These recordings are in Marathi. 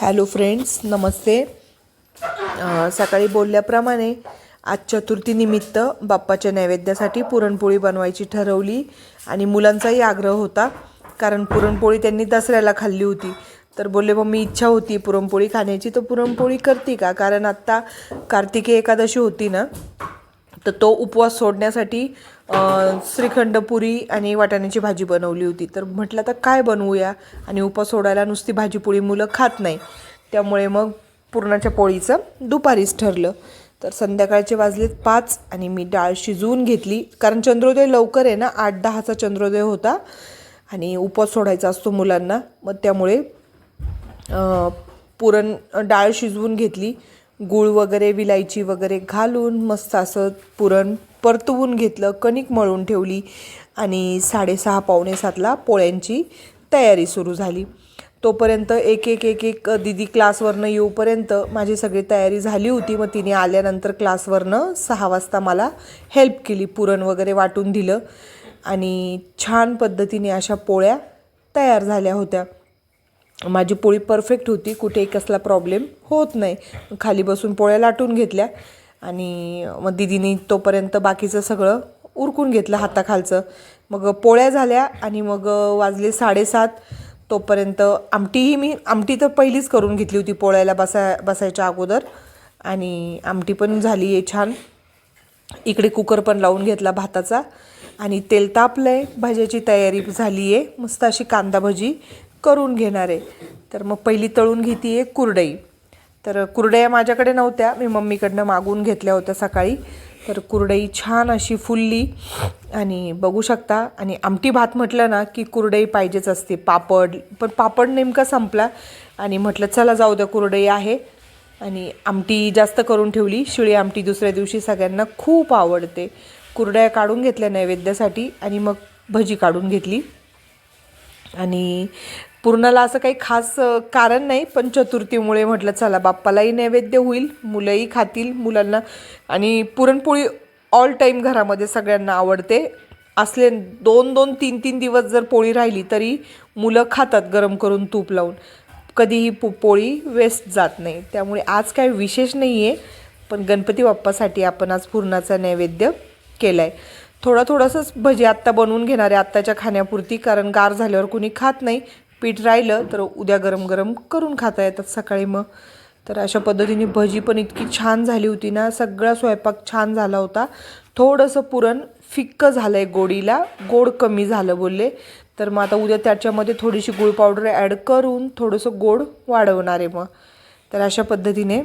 हॅलो फ्रेंड्स नमस्ते. सकाळी बोलल्याप्रमाणे आज चतुर्थीनिमित्त बाप्पाच्या नैवेद्यासाठी पुरणपोळी बनवायची ठरवली आणि मुलांचाही आग्रह होता कारण पुरणपोळी त्यांनी दसऱ्याला खाल्ली होती. तर बोलले मम्मी इच्छा होती पुरणपोळी खाण्याची तर पुरणपोळी करते का? कारण आत्ता कार्तिकी एकादशी होती ना तर तो उपवास सोडण्यासाठी श्रीखंडपुरी श्रीखंड पुरी आणि वाटाण्याची भाजी बनवली होती. तर म्हटलं तर काय बनवूया? आणि उपवास सोडायला नुसती भाजीपोळी मुलं खात नाही. त्यामुळे मग पुरणाच्या पोळीचं दुपारीच ठरलं. तर संध्याकाळचे वाजलेत पाच आणि मी डाळ शिजवून घेतली. कारण चंद्रोदय लवकर आहे ना आठ दहाचा चंद्रोदय होता. आणि उपवास सोडायचा असतो मुलांना. मग त्यामुळे पुरण डाळ शिजवून घेतली. गूळ वगैरे विलायची वगैरे घालून मस्त असं पुरण परतवून घेतलं कणिक मळून ठेवली आणि साडेसहा पावणे सातला पोळ्यांची तयारी सुरू झाली. तोपर्यंत एक एक एक एक दिदी क्लासवरनं येऊपर्यंत माझी सगळी तयारी झाली होती. मग तिने आल्यानंतर क्लासवरनं सहा वाजता मला हेल्प केली पुरण वगैरे वाटून दिलं आणि छान पद्धतीने अशा पोळ्या तयार झाल्या होत्या. माझी पोळी परफेक्ट होती. कुठेही कसला प्रॉब्लेम होत नाही. खाली बसून पोळ्या लाटून घेतल्या आणि मग दिदीने तोपर्यंत बाकीचं सगळं उरकून घेतलं हाताखालचं. मग पोळ्या झाल्या आणि मग वाजले साडेसात. तोपर्यंत आमटीही मी आमटी तर पहिलीच करून घेतली होती पोळ्याला बसा बसायच्या अगोदर. आणि आमटी पण झाली आहे छान. इकडे कुकर पण लावून घेतला भाताचा. आणि तेल तापलं आहे भाज्याची तयारी झाली आहे मस्त अशी कांदा भजी. करून घेणार. आहे तर मग पहिली तळून घेते आहे कुरडई. तर कुरडया माझ्याकडे नव्हत्या. मी मम्मीकडनं मागून घेतल्या होत्या सकाळी. तर कुरडई छान अशी फुलली. आणि बघू शकता आणि आमटी भात म्हटलं ना की कुरडई पाहिजेच असते. पापड पण पापड नेमका संपला. आणि म्हटलं चला जाऊ द्या कुरडई आहे. आणि आमटी जास्त करून ठेवली. शिळी आमटी दुसऱ्या दिवशी सगळ्यांना खूप आवडते. कुरड्या काढून घेतल्या नैवेद्यासाठी. आणि मग भजी काढून घेतली. आणि पूर्णाला असं काही खास कारण नाही पण चतुर्थीमुळे म्हटलं चला बाप्पालाही नैवेद्य होईल मुलंही खातील मुलांना आणि पुरणपोळी ऑल टाईम घरामध्ये सगळ्यांना आवडते. असले दोन दोन तीन तीन दिवस जर पोळी राहिली तरी मुलं खातात गरम करून तूप लावून. कधीही पो पोळी वेस्ट जात नाही. त्यामुळे आज काय विशेष नाही आहे पण गणपती बाप्पासाठी आपण आज पुरणाचा नैवेद्य केला आहे थोडा थोडंसंच भजी आत्ता बनवून घेणार आहे आत्ताच्या खाण्यापुरती कारण गार झाल्यावर कुणी खात नाही. पीठ राहिलं तर उद्या गरम गरम करून खाता येतात सकाळी मग. तर अशा पद्धतीने भजी पण इतकी छान झाली होती ना सगळा स्वयंपाक छान झाला होता. थोडंसं पुरण फिक्कं झालं आहे गोडीला गोड कमी झालं बोलले. तर मग आता उद्या त्याच्यामध्ये थोडीशी गुळ पावडर ॲड करून थोडंसं गोड वाढवणार आहे मग. तर अशा पद्धतीने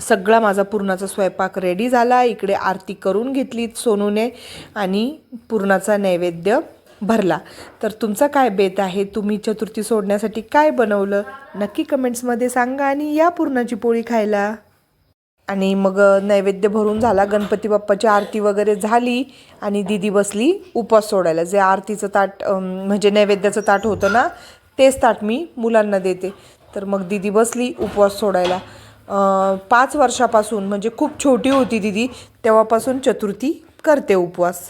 सगळा माझा पुरणाचा स्वयंपाक रेडी झाला. इकडे आरती करून घेतली सोनूने आणि पुरणाचा नैवेद्य. भरला. तर तुमचा काय बेत आहे? तुम्ही चतुर्थी सोडण्यासाठी काय बनवलं? नक्की कमेंट्समध्ये सांगा आणि या पुरणाची पोळी खायला. आणि मग नैवेद्य भरून झाला. गणपती बाप्पाची आरती वगैरे झाली आणि दिदी बसली उपवास सोडायला. जे आरतीचं ताट म्हणजे नैवेद्याचं ताट होतं ना तेच ताट मी मुलांना देते. तर मग दिदी बसली उपवास सोडायला. पाच वर्षापासून म्हणजे खूप छोटी होती दिदी तेव्हापासून चतुर्थी करते उपवास.